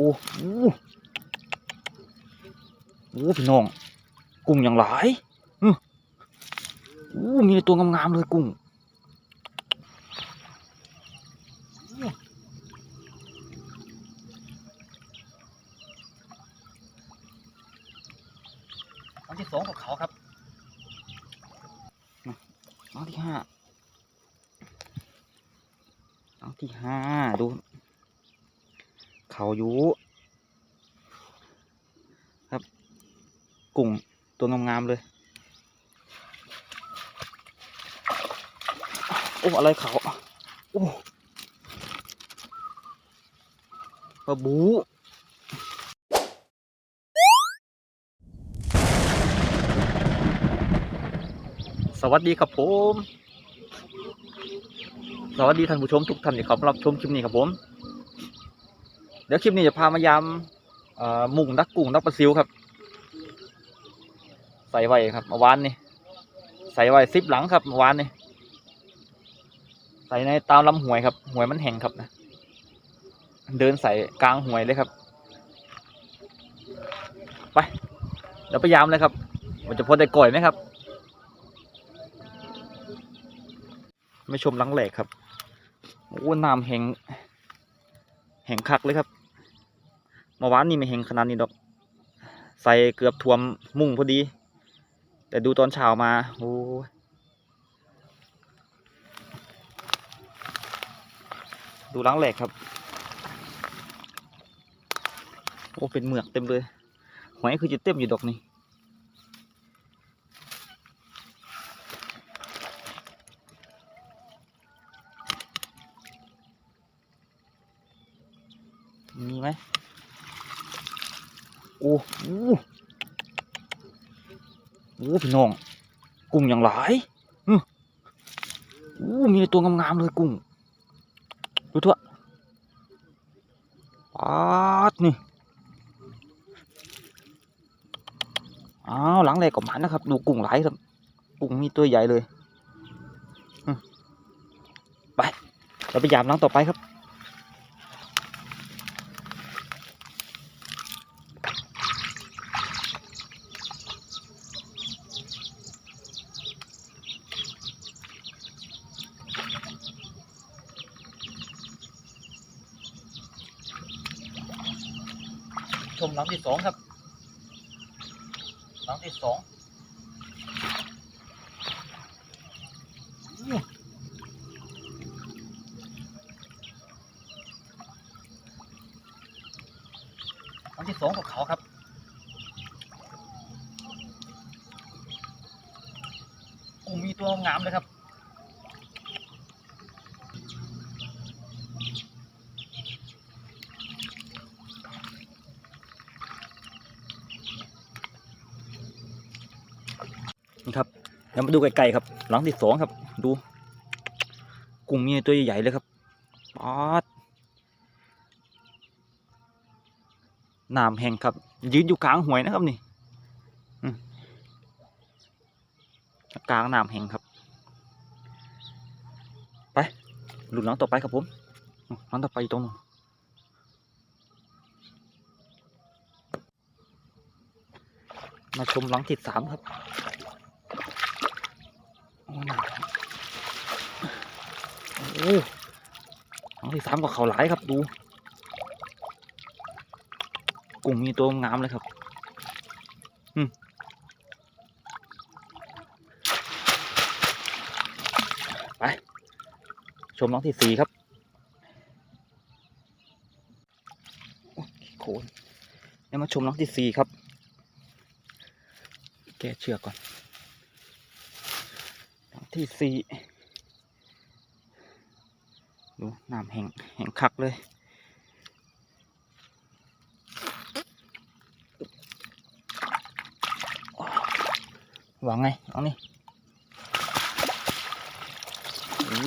โอ้โหโอ้พี่น้อง กุ้งอย่างหลายอื้อโอ้มีแต่ตัวงามๆเลยกุ้งน้องที่สองของเขาครับน้องที่ห้าน้องที่ห้าดู เขาอยู่ครับกุ้งตัวงามๆเลย โอ้ อะไรเขาโอ้ปลาบูสวัสดีครับผม สวัสดีท่านผู้ชมทุกท่านที่เข้ามารับชมคลิปนี้ครับผม เดี๋ยวคลิปนี้จะพามายำเอ่อหมุงดักกุ้งดักปลาซิวครับ ใส่ไว้ครับเมื่อวานนี่ใส่ไว้ซิปหลังครับเมื่อวานนี่ใส่ในตามลำห้วยครับห้วยมันแห้งครับนะเดินใส่กลางห้วยเลยครับ ไปเดี๋ยวไปยามเลยครับ มันจะพอได้ก่อยไหมครับไม่ชมลังแหลกครับโอ้น้ำแห้งแห้งคักเลยครับ เมื่อวานนี่ไม่แห้งขนาดนี้ดอก ใส่เกือบท่วมมุ่งพอดี แต่ดูตอนเช้ามาโอ้ดูล้างแหลกครับ โอ้ เป็นเหมือกเต็มเลยหอยคือจะเต็มอยู่ดอกนี่มีไหม โอ้โหโอ้พี่น้อง กุ้งอย่างหลายอื้มีตัวงามๆเลยกุ้ง ดูเถอะปาดนี่ อ้าว หลังแรกก็หมันนะครับ ดูกุ้งหลายครับ กุ้งมีตัวใหญ่เลย ไป เราไปยามหลังต่อไปครับ ชมหลังที่สองครับ หลังที่สองอู้หลังที่สองของเขาครับกุ้งมีตัวงามเลยครับ นี่ครับเดี๋ยวมาดูไกลๆครับ หลังที่สองครับ ดู กุ้งมีตัวใหญ่ๆเลยครับป๊าดน้ำแห้งครับ ยืนอยู่กลางหวยนะครับนี่กลางน้ำแห้งครับ ไปหลุ้นหลังต่อไปครับผมหลังต่อไปอตรงนู้นมาชมหลังที่สามครับ หนักโอ้หลังที่สามก็เขาหลายครับดูกุ้งมีตัวงามเลยครับไป ชมน้องที่สี่ครับโอ้ยโคนเดี๋ยวมาชมน้องที่สี่ครับ แกเชือกก่อน ที่สี่ดูน้ำแห้งแห้งคักเลยวางไงเอานี่โอ้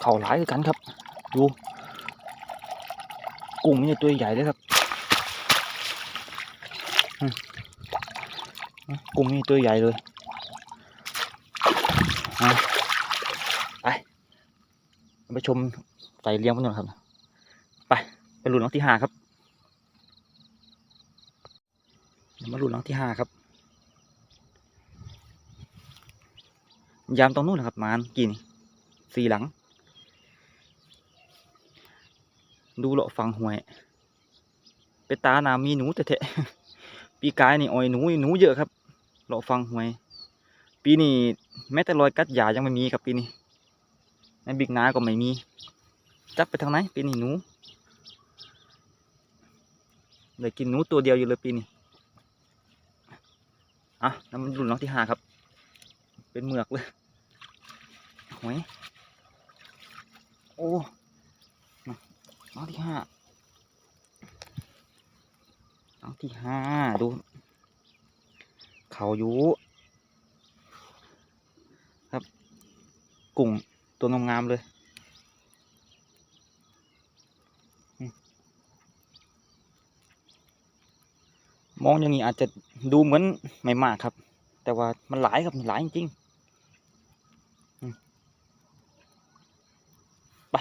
เข่าหลายกันครับ ดู กุ้งนี่ตัวใหญ่เลยครับ กุ้งนี่ตัวใหญ่เลยไปไปไปชมใส่เลี้ยงกันหน่อยครับ ไปไปลุ้นน้องที่ห้าครับมาลุ้นน้องที่ห้าครับยามตรงนู้นนะครับมานกีนสี่หลัง ดูเลาะฟังหวยไปตานามีหนูแต่เทะปีกายนี่อ้อยหนูหนูเยอะครับ เลาะฟังหวย ปีนี้แม้แต่รอยกัดยายังไม่มีครับปีนี้ในบิ๊กนาก็ไม่มี จับไปทางไหนปีนี้หนูเลยกินหนูตัวเดียวอยู่เลยปีนี้อะแล้วมันรุ่นน้องที่ห้าครับ เป็นเหมือกเลยหวยโอ้น้องที่ห้าน้องที่ห้าดู เขาอยู่ครับกุ้งตัวงามๆเลยมองอย่างนี้อาจจะดูเหมือนไม่มากครับ แต่ว่ามันหลายครับหลายจริงๆไป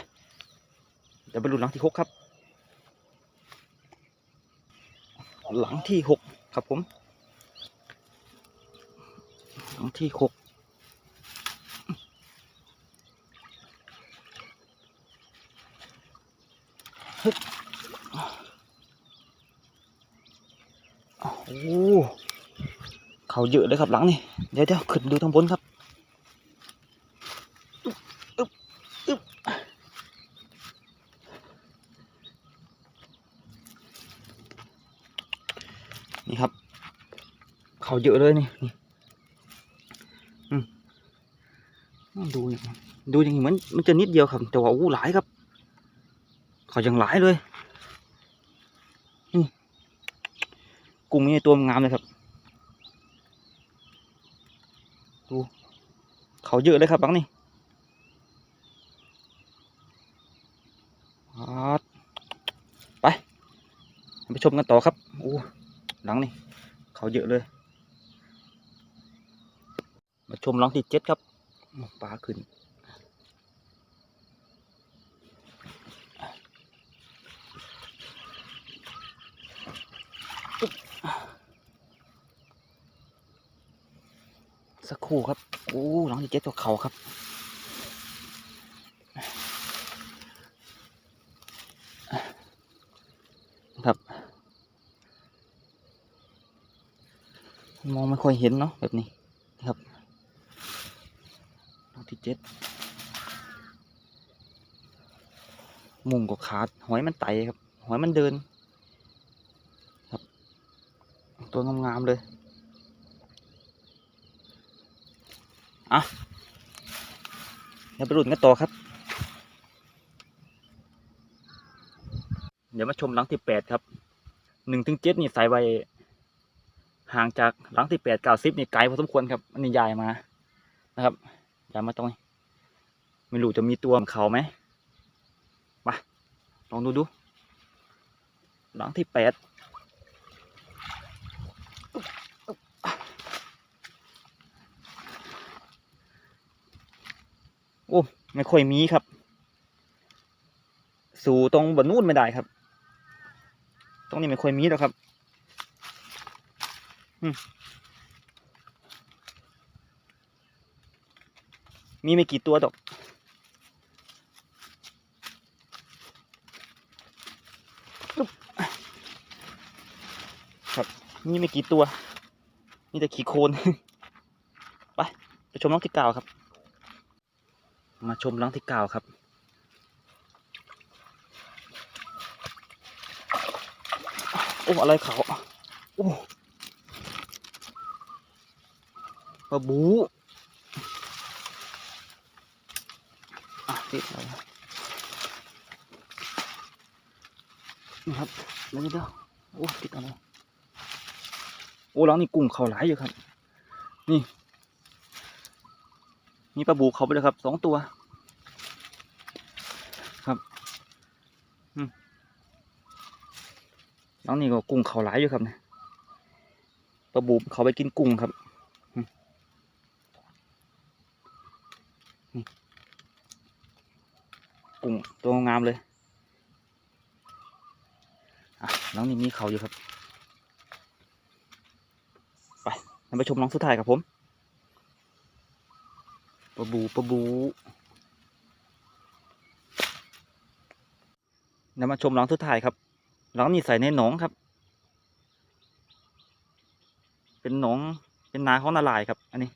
เดี๋ยวไปดูหลังที่หกครับ หลังที่หกครับผม หลังที่หกโอ้โหเขาเยอะเลยครับหลังนี่ เดี๋ยวเดี๋ยวขึ้นดูทางบนครับอึ๊บอึ๊บอึ๊บนี่ครับ เขาเยอะเลยนี่นี่ ดูดูอย่างนี้เหมือนมันจะนิดเดียวครับแต่ว่าอู้หลายครับ เขายังหลายเลยนี่กุ้งนี่ตัวงามเลยครับ ดู เขาเยอะเลยครับบังนี่ไปไปชมกันต่อครับโอ้หลังนี่เขาเยอะเลย มาชมหลังที่เจ็ดครับ ปลาขึ้นสักครู่ครับโอ้หลังที่เจ็ตัวเขาครับครับมองไม่ค่อยเห็นเนาะแบบนี้ครับ ที่เจ็ดมุงก็ขาด หอยมันไตครับ หอยมันเดิน ครับ ตัวงามๆเลยอะเดี๋ยวไปรุ่นกันต่อครับ เดี๋ยวมาชมหลังที่แปดครับหนึ่งถึงเจ็ดนี่ใส่ไว้ห่างจากหลังที่แปดเก้าสิบนี่ไกลพอสมควรครับอันนี้ยายมานะครับ ย่ามาตรงนี้ไม่รู้จะมีตัวของเขาไหมมาลองดูดูหลังที่แปดโอ้ไม่ค่อยมีครับ สู่ตรงบนนู่นไม่ได้ครับ ตรงนี้ไม่ค่อยมีแล้วครับ อืม มีไม่กี่ตัวดอก ครับ มีไม่กี่ตัว มีแต่ขี้โคลนไปไปชมน้องที่เก้าครับ มาชมน้องที่เก้าครับโอ้อะไรเขาโอ้ปลาบู อะ ติดอะไรนี่ครับเดี๋ยวเดี๋ยวโอ้ติดอะไรโอ้แล้วนี่กุ้งเขาหลายอยู่ครับ นี่มีปลาบูเขาไปเลยครับสองตัว ครับอืมแล้วนี่ก็กุ้งเขาหลายอยู่ครับเนี่ยปลาบูเขาไปกินกุ้งครับ คกุ้งตัวงามเลยน้องนี่มีเขาอยู่ครับ ไปเราไปชมน้องสุดท้ายครับผมปะบูปะบูเรามาชมน้องสุดท้ายครับน้องนี่ใส่ในหนองครับ เป็นหนองเป็นนาของนาลายครับ อันนี้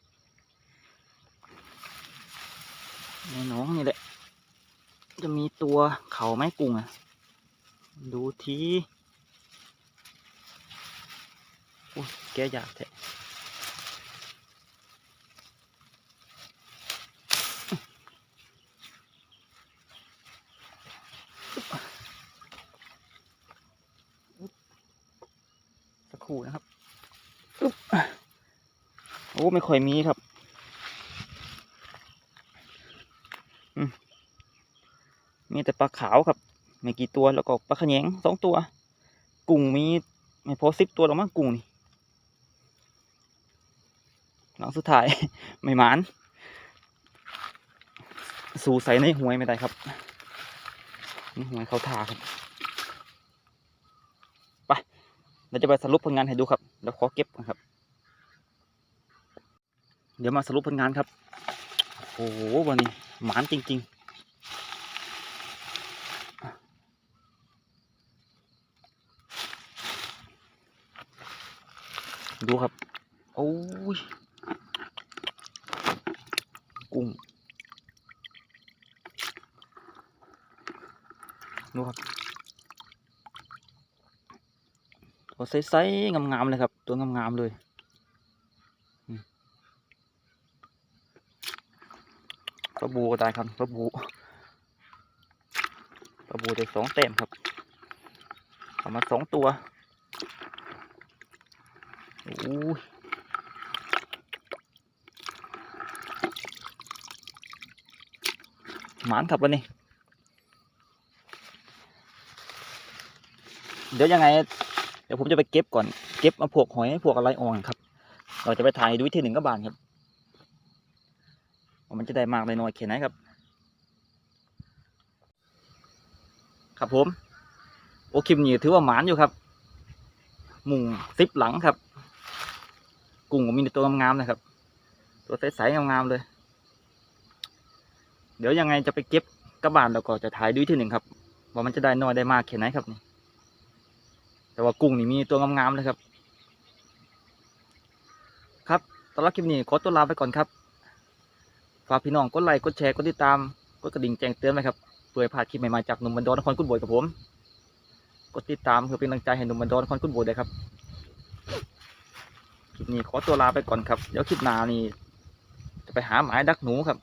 ในหนองนี่แหละ จะมีตัวเขาไม้กุ้งอะ ดูทีอุ้ยแกอยากแท้สักครู่นะครับอึ๊บโอ้ ไม่ค่อยมีครับ อืม มีแต่ปลาขาวครับไม่กี่ตัวแล้วก็ปลาขะแยงสองตัว กุ้งมีไม่พอสิบตัวหรอกมั้งกุ้งนี่หลังสุดท้าย ไม่หมาน สู่ใส่ในหวยไม่ได้ครับนี่หวยเขาทาครับไปเราจะไปสรุปผลงานให้ดูครับแล้วขอเก็บก่อนครับ เดี๋ยวมาสรุปผลงานครับ โอ้โหวันนี้หมานจริง ๆ ดูครับ โอ้ย กุ้ง ดูครับ ตัวใสๆงามๆเลยครับ ตัวงามๆเลยปลาบูก็ได้ครับปลาบูปลาบูได้สองเต็มครับเอามาสองตัว โอ้ยหมานครับวันนี้ เดี๋ยวยังไง เดี๋ยวผมจะไปเก็บก่อน เก็บมาพวกหอยพวกอะไรอ่อนครับ เราจะไปถ่ายดูวิธีหนึ่งก็บานครับ มันจะได้มากได้น้อยแค่ไหนครับ ครับผม โอคลิปนี้ถือว่าหมานอยู่ครับ มุงซิปหลังครับ กุ้งก็มีตัวงามๆนะครับ ตัวใสๆงามๆเลย เดี๋ยวยังไงจะไปเก็บกระบาลแล้วก็จะถ่ายดูที่หนึ่งครับว่ามันจะได้น้อยได้มากแค่ไหนครับนี่แต่ว่ากุ้งนี่มีตัวงามๆเลยครับ ครับตลอนรับคลิปนี้ขอตัวลาไปก่อนครับฝากพี่น้องกดไลค์กดแชร์กดติดตามกดกระดิ่งแจ้งเตือนไว้ครับเพื่อพลาดคลิปใหม่ๆจากหนุ่มบันดอนนครกุนโบยกับผม กดติดตามเพื่อเป็นกำลังใจให้หนุ่มบันดอนนครกุนโบยด้วยครับ ลิปนี้ขอตัวลาไปก่อนครับ เดี๋ยวคลิปหน้านี่จะไปหาหมายดักหนูครับ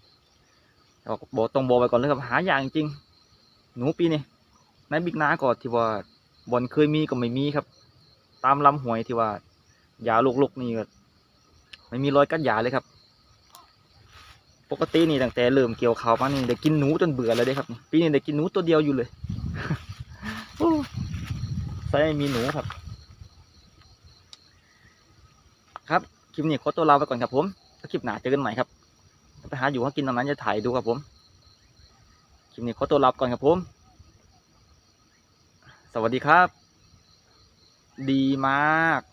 บอกบอตรงบอกไปก่อนเลยครับหาอย่างจริง หนูปีนี้ในบิ๊กนาก่อนที่ว่าบอลเคยมีก็ไม่มีครับ ตามลำหวยที่ว่ายาลูกๆนี่ก็ไม่มีรอยกัดยาเลยครับ ปกตินี่ตั้งแต่เริ่มเกี่ยวข้าวมานี่ได้กินหนูจนเบื่อเลยเด้ครับ ปีนี้ได้กินหนูตัวเดียวอยู่เลยโอ้ใส่มีหนูครับ ครับ ค ลิปนี้ขอตัวลาไปก่อนครับผมถ้าคลิปหน้าเจอกันใหม่ครับไปหาอยู่หากินตอนนั้นจะถ่ายดูครับผมคลิปนี้ขอตัวลาไปก่อนครับผม สวัสดีครับ ดีมาก